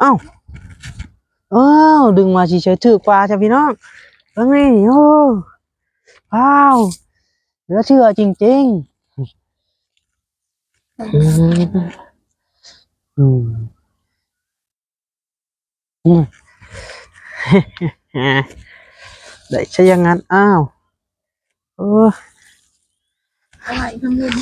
เอ้าเอ้าวดึงมาเฉยๆถือปลาจ้ะพี่น้องเอ้ยโอ้ว้าวเหลือเชื่อจริงๆอืมอืมได้ใช่ยังงั้นอ้าวเอออะไรทำเงิน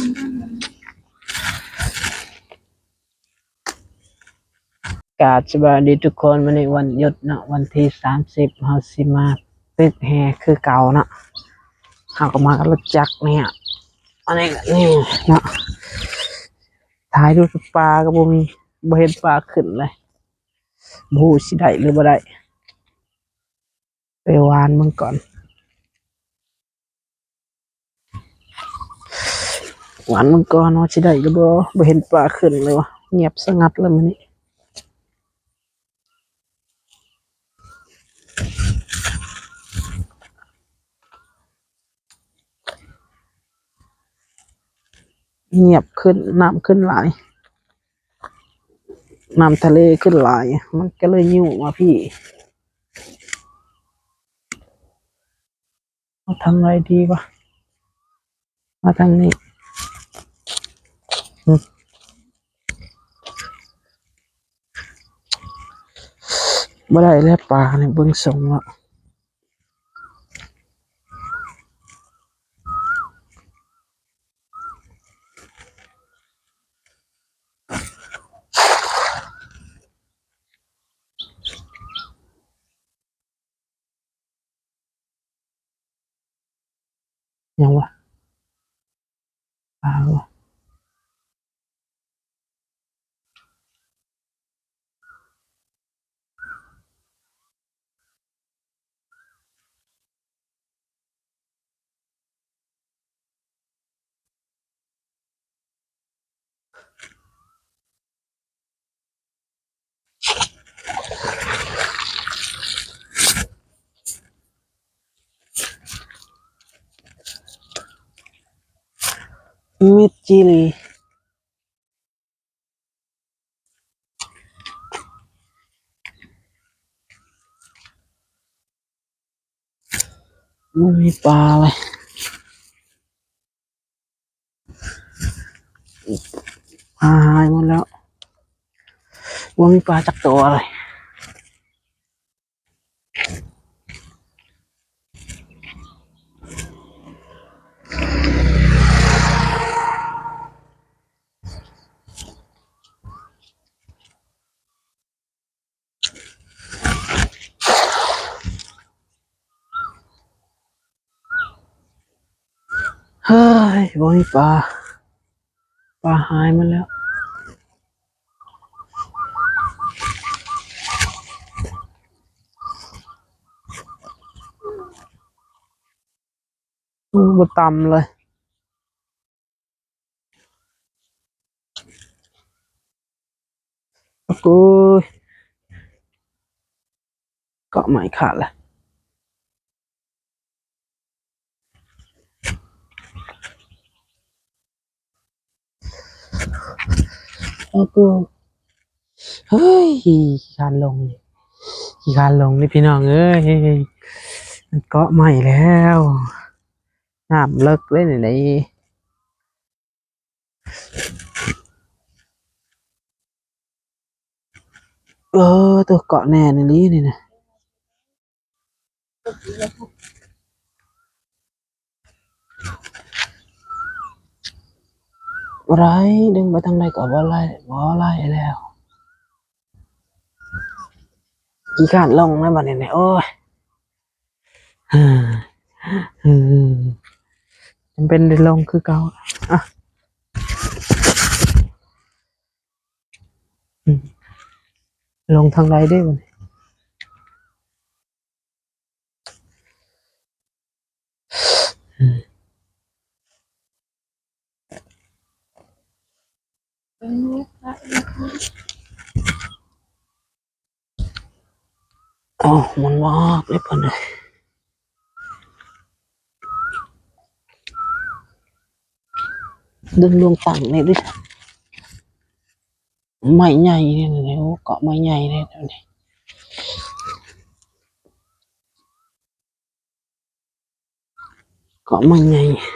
กาบสวัสดีทุกคนวันนี้วันหยุดเนาะวันที่สามสิบเฮาสิมาตึกแฮคือเก่าเนาะเฮาก็มากับรถจักรเนี่ยอันนี้ก็นี่เนาะถ่ายดูปลาก็บ่มีบ่เห็นปลาขึ้นเลยบ่ฮู้สิได้หรือบ่ได้ไปวานมันก่อนหวานมันก่อนว่าสิได้หรือบ่บ่เห็นปลาขึ้นเลยวะเงียบสงัดเลยมื้อนี้ เงียบขึ้นน้ำขึ้นหลายน้ำทะเลขึ้นหลาย มันก็เลยยุ่งมาพี่เอาทำไรดีวะมาทางนี้อืมบ่ได้แล้วปลาเนี่ยเบิ่งทรงแล้วยังวะ ปลาวะ มิดจิลีไม่มีปลาเลยปลาหายหมดแล้วว่ามีปลาจักตัวเลยเฮ้ย บอมีปลา ปลาหายมันแล้ว อืมบต่ำเลยโอ้ยเกาะใหม่ขาดเลย โอ้โหเฮ้ยขี้คานลงขี้คานลงนี่พี่น้องเอ้ยมันเกาะใหม่แล้วน้ำเลิกเลยนี่ไหนเออตัวเกาะแน่ในนี้นี่นะ ไรดึงไปทางใดก็บ่ไล่บ่ไล่แล้วขี้ขานลงนะบัดนี้เนี่ยโอ้ยฮ่าอืมจำเป็นได้ลงคือเก่าอะอืมลงทางใดได้บัดนี้เป็นลูกพระอ๋อมันวอกเลย เพิ่นเลยดึงลงฝั่งนี่ดิไม้ใหญ่เนี่ยนะโอ้เ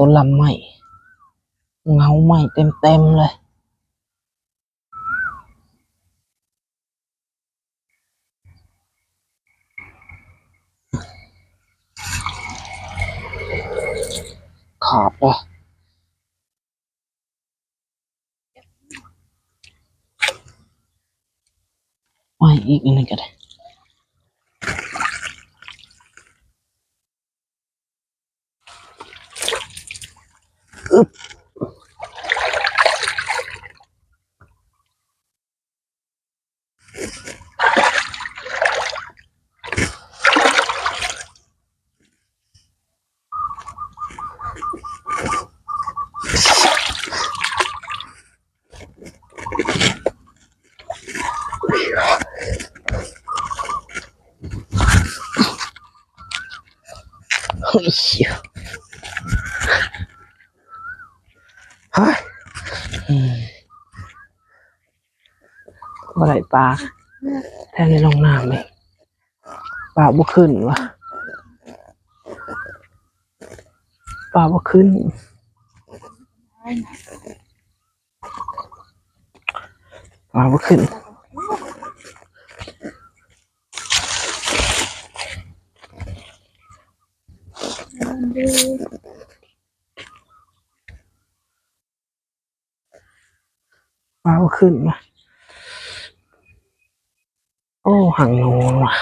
ตัวลำใหม่เงาใหม่เต็มเต็มๆเลยขาดเลยไม่อีกอันหนึงก็ได้ อึ๊บเฮ้ยเฮ้ยอืมบ่ได้ ปลาแทนในลงน้ำเลยปลาบ่ขึ้นวะปลาบ่ขึ้นปลาบ่ขึ้นปลาบ่ขึ้นวะ โอ้หังงูว่ะ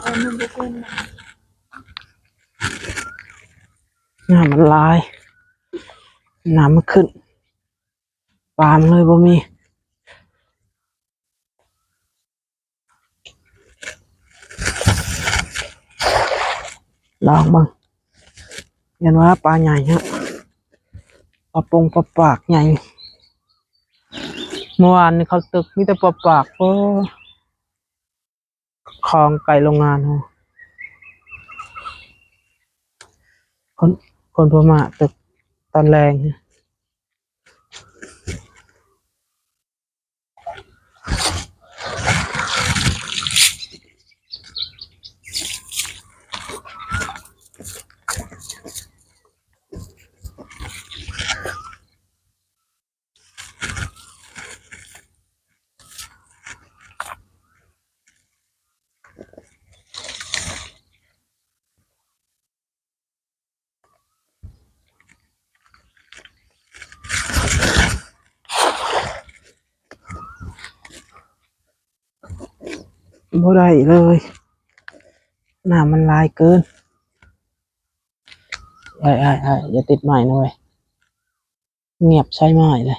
เออมันจะเป็ นน้ำมันลาย น้ำมันขึ้น ปามเลยบ่มีลองบ้างเห็นว่าปลาใหญ่ฮะปลาปงปลาปากใหญ่ เมื่อวานนี่เขาตึกมีแต่ปลาปากโอ้คลองไก่โรงงานฮะคน คนพม่าตึกตอนแรง บ่ได้เลยน้ำมันลายเกินไอ้ไอ้ไอ้อย่าติดใหม่นะเว้ยเงียบใช่ไหมเลย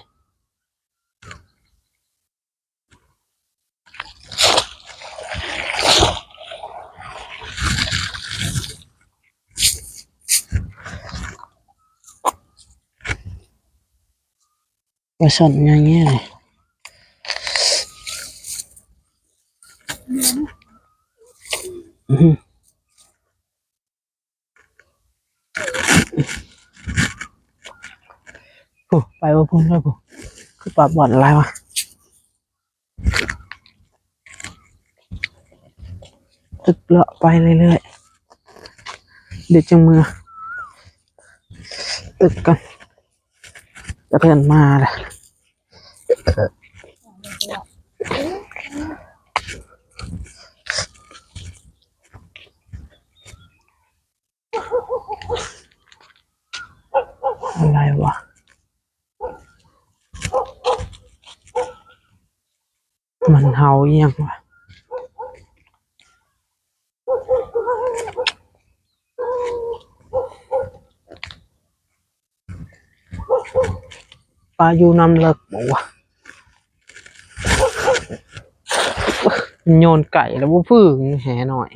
กระสนอย่างเงี้ยเลยอื้อหือโอ้ไป ว่าพุ่นไปพุ่นคือปรับบ่อนอะไรวะตึกเลาะไปเรื่อยๆเดี๋ยวจังมือ ตึกกันกระเทือนมาเลย เห่าอีหยังวะปลาอยู่น้ำเลิกบอกว่าโยนไก่แล้วว่าพึ่งแหหน่อย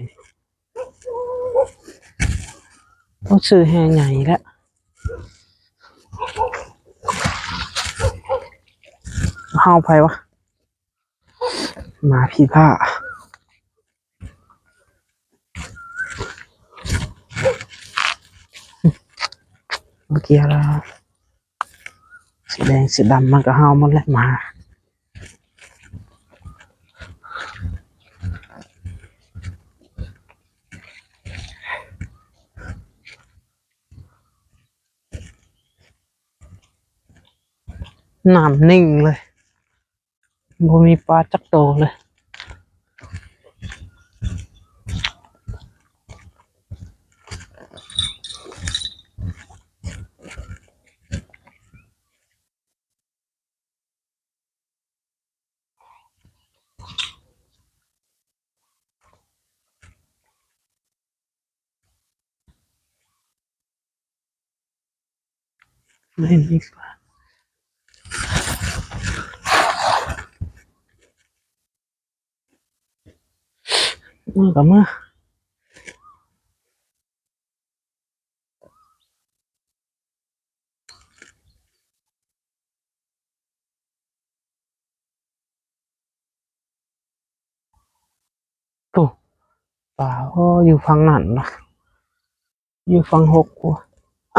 ต้องซื้อแหใหญ่แล้วเฮาไปวะ หมาพี่ผ้าเมื่อกี้แล้วสีแดงสีดำมันก็เฮามันแหละมาน้ำนิ่งเลย บ่มีปลาจักโตเลยเล่น ดีกว่าเมื่อกับเมื่อปุ๊ป่าโอ้อยู่ฝั่งนั้นนะอยู่ฝั่งหกว่ะเ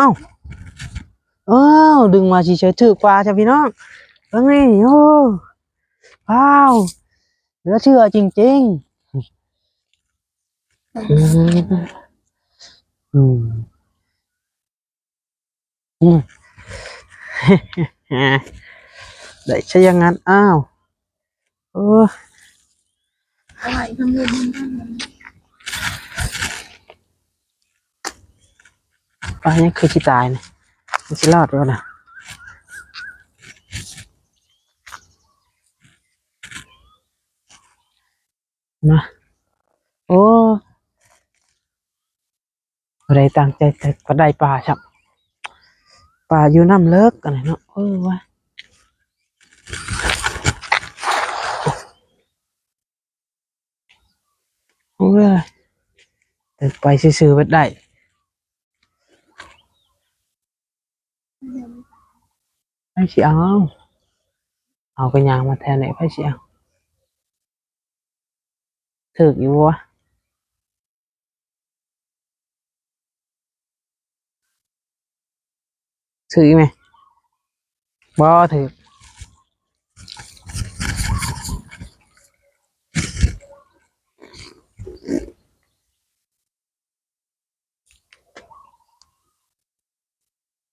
อ้าอ้าวดึงมาเฉยๆถือปลาจ้ะพี่น้องแล้วนี่โอ้ว้าวเหลือเชื่อจริงๆอืมอืมอืมได้ใช่ยังงั้นอ้าวเอออะไรทำเงินมันได้มันปลายังคือที่ตายนี่ยมันจะรอดแล้วนะมาโอ้ อะไรตั้งใจแต่ก็ได้ปลาครับปลาอยู่น้ำเลิกอะไรเนาะเออวะโอ้ยแต่ไปซื้อๆไว้ได้ไพ่สิเอาเอากระยางมาแทนไหนไพ่สิเอาถึกอยู่วะ ถือไหมบ่ถือ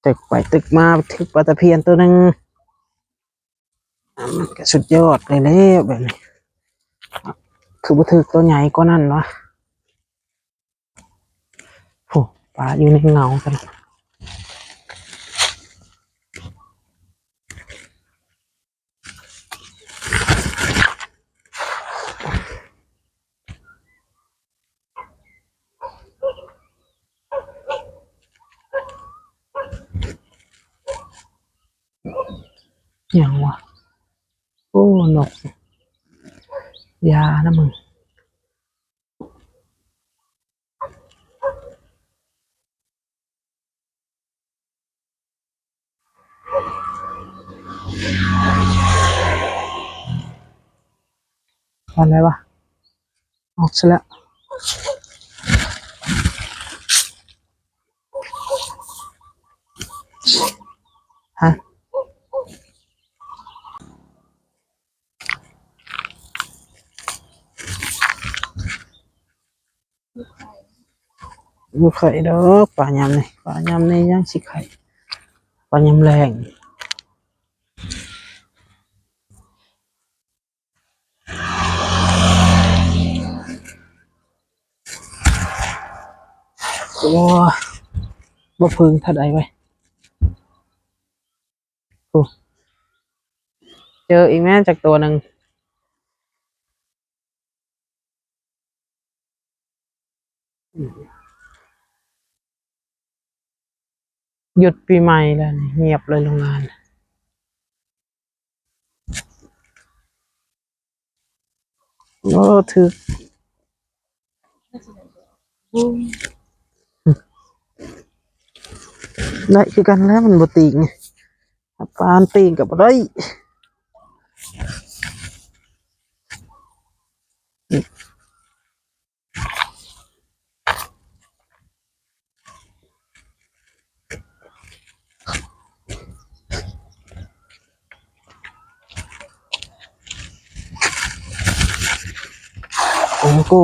ตึกไปตึกมาถึกปลาตะเพียนตัวหนึ่งมันก็สุดยอดเลยเลยแบบนี้ คือบ่ถึกตัวใหญ่กว่านั้นวะโอ้ปลาอยู่ในเงากัน อย่างวะโอ้นกยานะมึงอนไหนวะออกซะแล้ว บ่ไข่ดอกปลาหยำนี่ปลาหยำนี่ยังสิไข่ปลาหยำแรงบ่บ่พึงทัดไอไวเจออีกแม่จากตัวหนึ่ง嗯。Mm. หยุดปีใหม่แล้วเงียบเลยโรงงาน โอ้ถือบุ้งได้คือกันแล้วมันบ่ติงปานตีงกับอะไร โอ้กู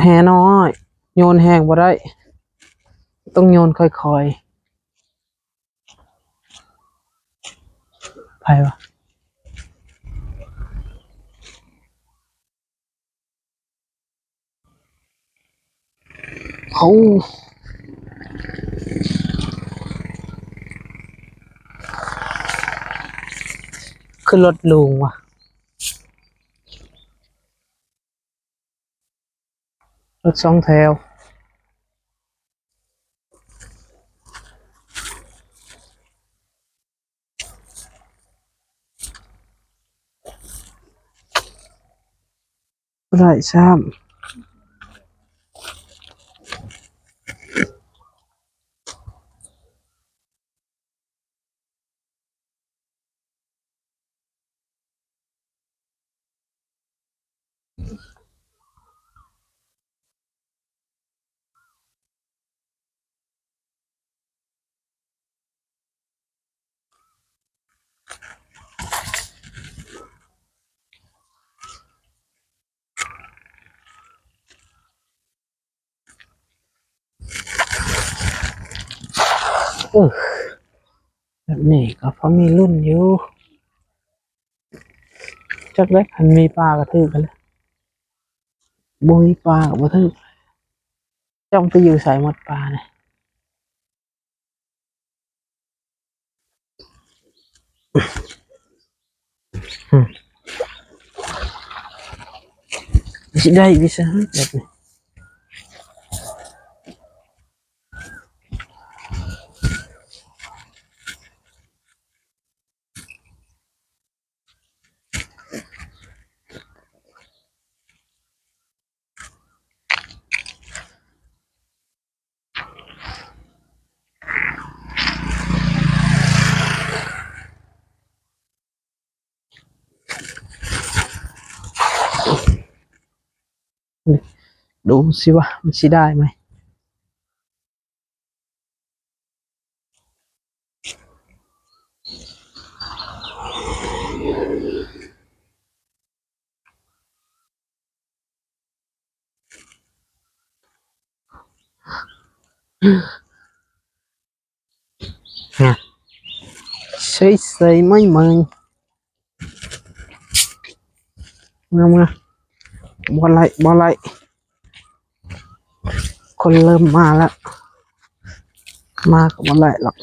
แหน้อย โยนแหงบ่ได้ ต้องโยนค่อยๆไปวะเขาขึ้นรถลุงว่ะ รถสอง แบบนี้ก็พอมีรุ่นอยู่จักเล็กหันมีปลากระทืบกันเลยบุยปลากับกระทืบจ้องไปอยู่สายหมดปลาเนี่ยอืมสิได้ดิซะแบบนี้ ดูสิว่ามันสิได้ไหม Nè. Xây xây mấy mươi. Ngon nè. บอลไลบอลไล คนเริ่มมาแล้ว มากับบอลไลหรอก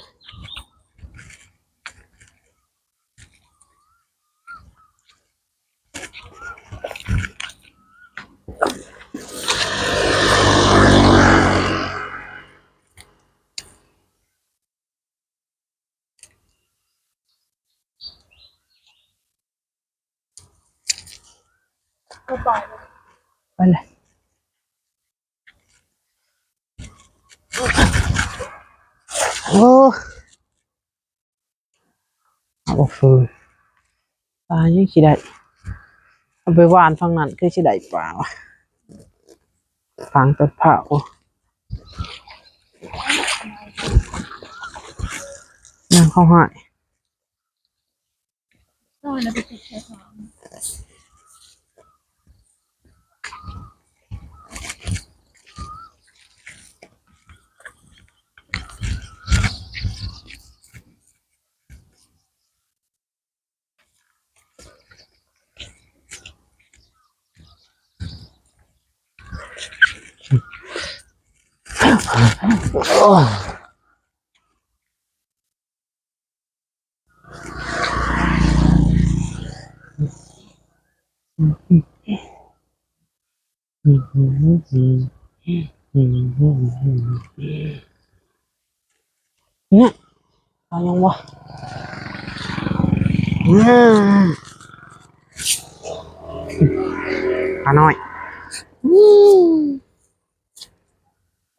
ก็ปล่อยเลยไปเลย โอ้เอาฟืนปลายังขี้ได้เอาไปหวานฟังนั้นคือขี้ได้ปลาวะฟังต้นเผานั่งเข้าหาย Nè, tao nhông quá. Hà Nội.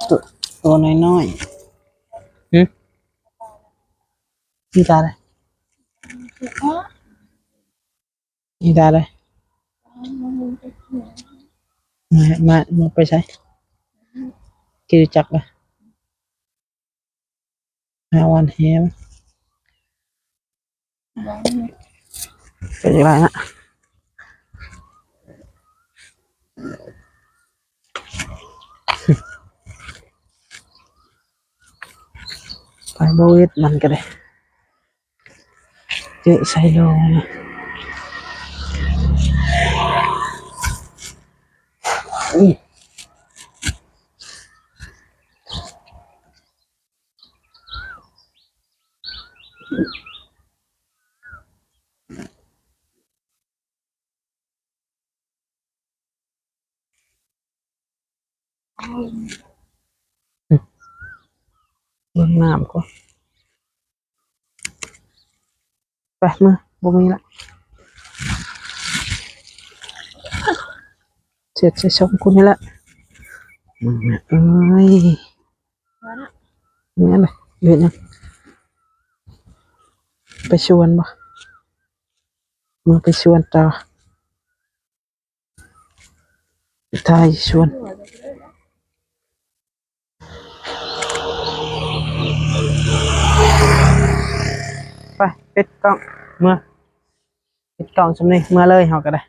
ติดแค่ของอืมอืมอืมอืมอืมอืมอืมเนี่ยเอายังวะอืมขาน้อยอืมตัวตัวน้อยน้อยๆหืมนี่ตาเลยคืออ๋อนี่ตาเลยมันจะเขียนมา มา มาไปใช้กิจจักรเลยห้าวันแฮมไว้เป็นยังไงนะ ไปบวิดมันก็ได้เจอใส่ลงอุ้ย เบิ่งน้ำก่อนไปมือบ่มีละเจ็ดจะชมคุณนี่ละมึงเอ้ยนี่อะไรเดี๋ยวยังไปชวนบ่มึงไปชวนต่อทายชวน ปิดกล้องเมื่อปิดกล้องสำนี้เมื่อเลยเฮาก็ได้